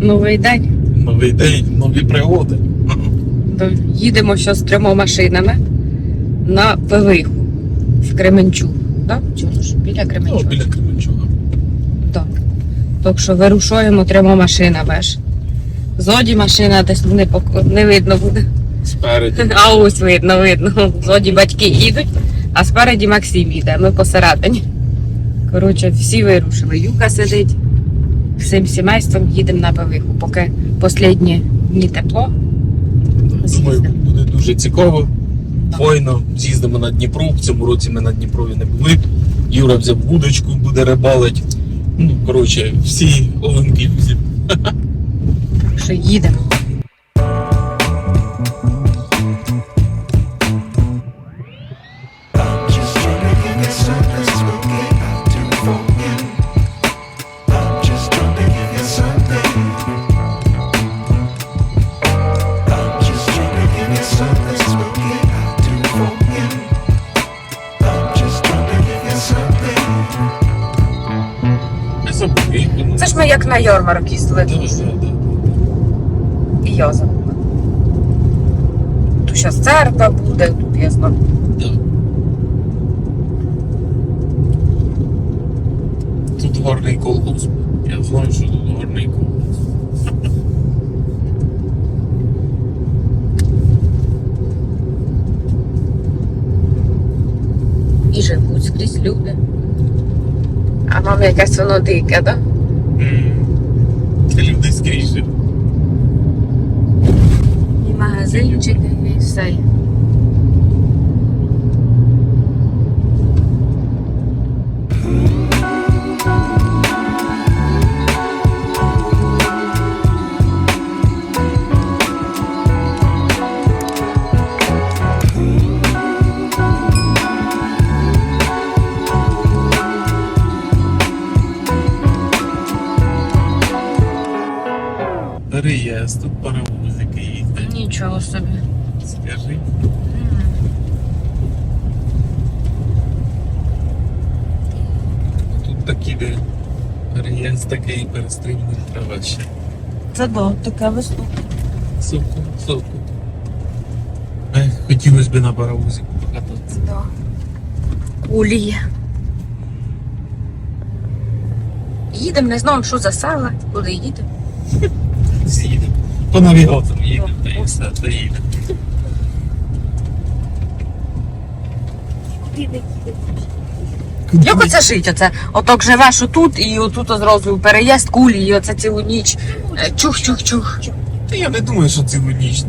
Новий день. Новий день, нові пригоди. Їдемо зараз з трьома машинами на Певиху в Кременчуг. Да? Чого ж? Біля Ну, біля Кременчуга. Так. Так що вирушуємо трьома машинами аж. Зоді машина десь не, пок... не видно буде. Спереді. А ось видно, видно. Зоді батьки їдуть, а спереді Максим їде, ми посередині. Коротше, всі вирушили. Юка сидить. Всім сімейством їдемо на Певиху, поки останні дні тепло. Думаю, буде дуже цікаво. Файно. З'їздимо на Дніпро. В цьому році ми на Дніпрові не були. Юра взяв вудочку, буде рибалить. Ну, коротше, всі. Так що їдемо. Як на ярмарок їздили. І я забула. Тут зараз церква буде, тут я знаю. Тут гарний колгосп. Я знаю, що тут гарний колгосп. І живуть скрізь люди. А вам якесь воно дике, так? Це люди скрізь. живуть. І магазинчики, і все. Нічого собі. Скажи. Тут такі де переїзд такий перестрибний треба ще. Це да, таке виступ. Соку, соку. Ех, хотілося б на паровозі покататися. Да. Кулі. Їдемо, не знаємо, що за села, куди їдемо. З'їдемо. По навігатору та все. Як оце жить? Оце? Отак живеш отут і отут одразу переїзд кулі, і оце цілу ніч. Е, Чух-чух-чух. Та я не думаю, що цілу ніч.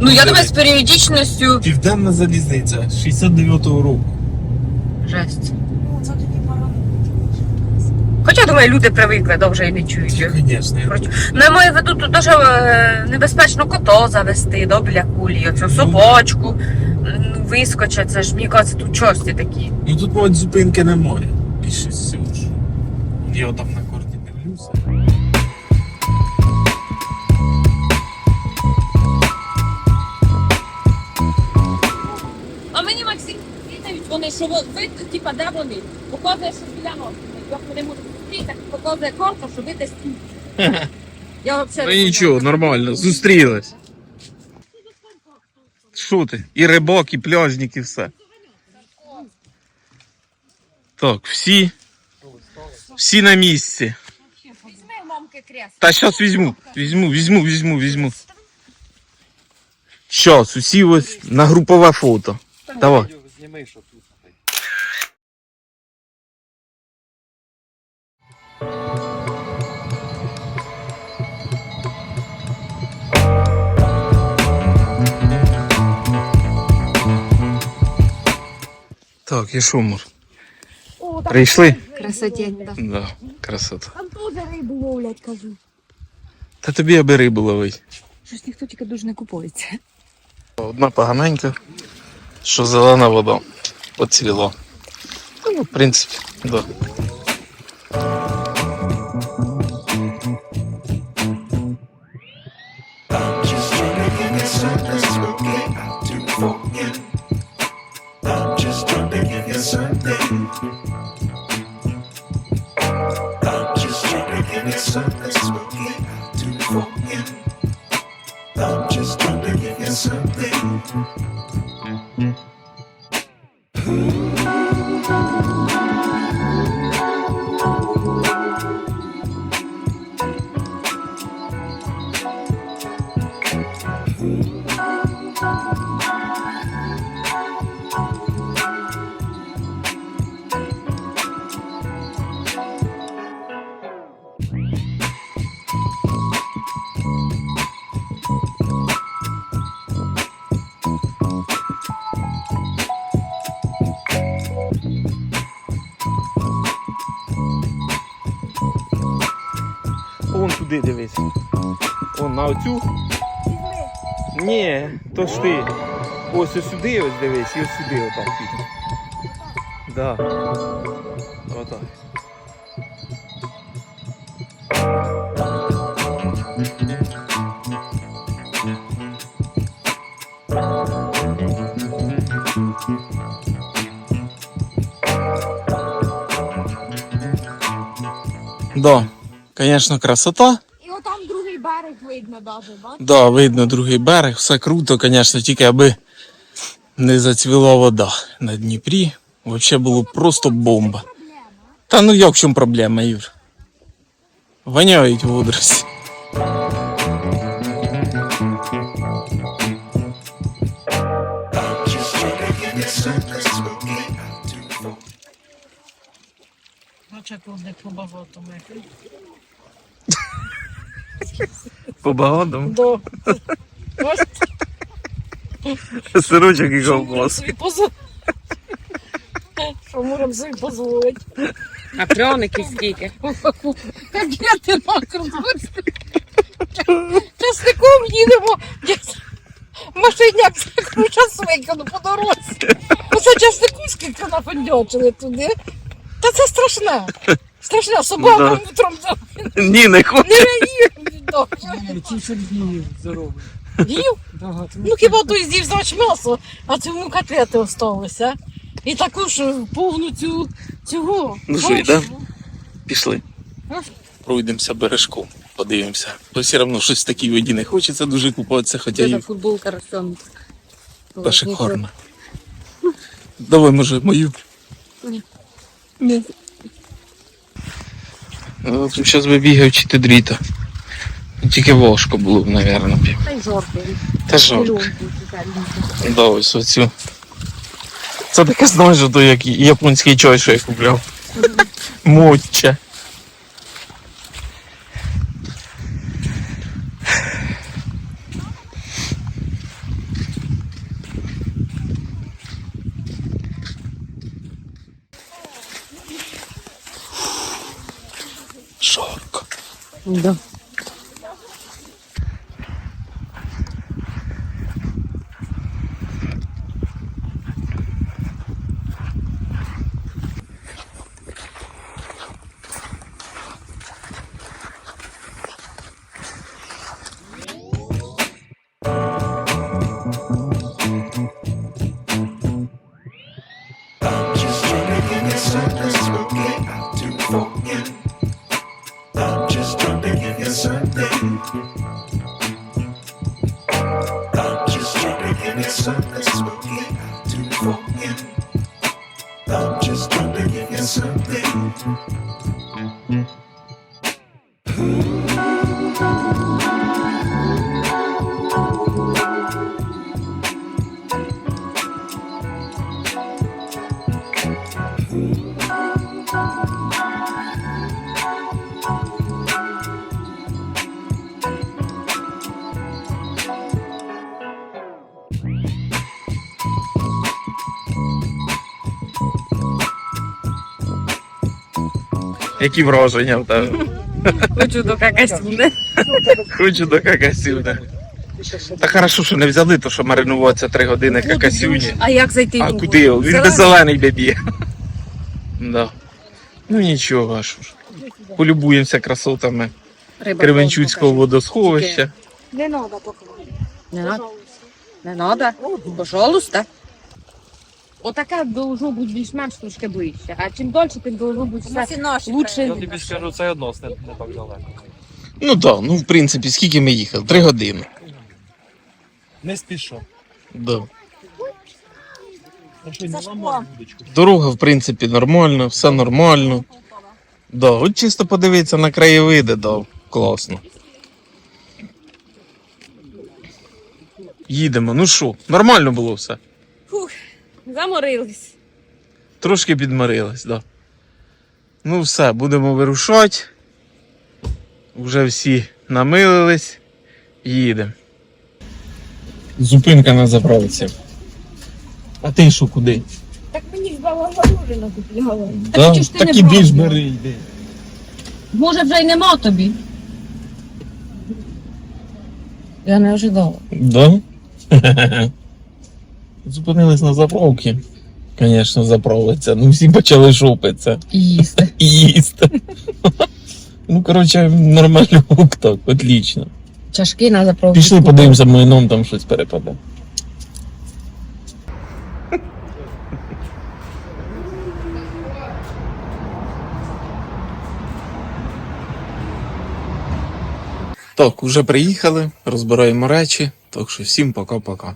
Ну я думаю, з періодичністю. Південна залізниця 69-го року. Жесть. Думаю, люди привикли до вже і не чують. Звісно, я Ну, я маю в виду, тут дуже е, небезпечно кото завести до біля кулі, оцю собачку, м, вискочить, це ж мені кажеться, тут чості такі. Ну тут мабуть зупинки немає. Більше ж. Я там на карті дивлюся. А мені Максим відають вони, що ви, типа, де вони? Показує, що біля нас. Як вони можуть зустріти, показує карта, що ви десь тут. Я взагалі Ну нічого, нормально, зустрілись. Що ти? І рибак, і пляжник, і все. Так, всі. Всі на місці. Візьми мамки крест. Та зараз візьму, візьму, візьму, візьму, візьму. Щас, усі ось на групове фото. Давай. Так, і шумор. Прийшли? Красотень, да. Да, красота. Там теж рибу ловлять, кажу. Та тобі аби рибу ловить. Щось ніхто тільки дуже не купується. Одна поганенька, що зелена вода. Поцвіла. Ну, в принципі, да. something spooky to fall in. I'm just trying to give you something. Thank Вон туди дивись. Вон на оцю. Ні, то ж ти. Ось ось сюди ось дивись, і ось сюди отак піде. Да. Отак. Да, Конечно, красота. І отам другий берег видно навіть, бачиш? Да, видно другий берег, все круто, звісно, тільки аби не зацвіла вода на Дніпрі. Взагалі було просто бомба. Та ну як в чому проблема, Юр? Воняють водорості. I'm just wondering if you're По багатому. Сирочок і позволити. Що можемо собі дозволити. А пряників скільки? Котлети макрозорські. Часником їдемо. Машиняк час викину по дорозі. Оце часнику скільки нафандьочили туди. Та це страшне. Страшне, собака Да. утром Ні, не хочу. не реагує. Ті. Їв? Ну хіба той з'їв значить м'ясо, а цьому котлети осталися. І таку ж повну цю цього. Ну що, йдемо? Пішли. Пройдемося бережком, подивимося. Бо все одно щось в такій воді не хочеться дуже купатися, хоча Це і футболка розтягнута. та шикарна. Давай, може, мою. Ні. Ну, Зараз би бігав чи ти дріта. Тільки важко було б, мабуть. Та й жовтий. Та жалко. Да, ось оцю. Це таке знаєш, то як японський чай, що я купляв. Мотча. Жарко. Да. I'm just trying to give you something. I'm just trying to give you something. I'm just trying to give you something. Які враження в тебе? Хочу до какасюни. Хочу до какасюни. Та хорошо, що не взяли, то що маринуватися три години какасюні. А як зайти А в куди? Він де зелений бебі. Да. Ну нічого, що ж. Полюбуємося красотами Кременчуцького водосховища. Не треба покласти. Не надо. Не надо. Пожалуйста. Отака должно бути більш-менш трошки ближче. А чим дольше, тим должно бути все лучше. Я тобі скажу, це одно не, так далеко. Ну так, ну в принципі, скільки ми їхали? Три години. Не спішо. Да. Дорога, в принципі, нормально, все нормально. Да, от чисто подивитися на краєвиди, да, класно. Їдемо, ну що, нормально було все. Заморились. Трошки підмарились, да. Ну все, будемо вирушати. Вже всі намилились. Їдемо. Зупинка на заправці. А ти що куди? Так мені ж баба морожена купляла. Да? Так не і більш бери йди. Може вже й нема тобі. Я не ожидала. Да? Зупинились на заправці. Звісно, заправиться. Ну всі почали шопитися І їсти. і їсти. Ну, коротше, нормальний лук так, отлично. Чашки на заправку. Пішли подивимося, млином там щось перепаде. Так, уже приїхали, розбираємо речі, так що всім пока-пока.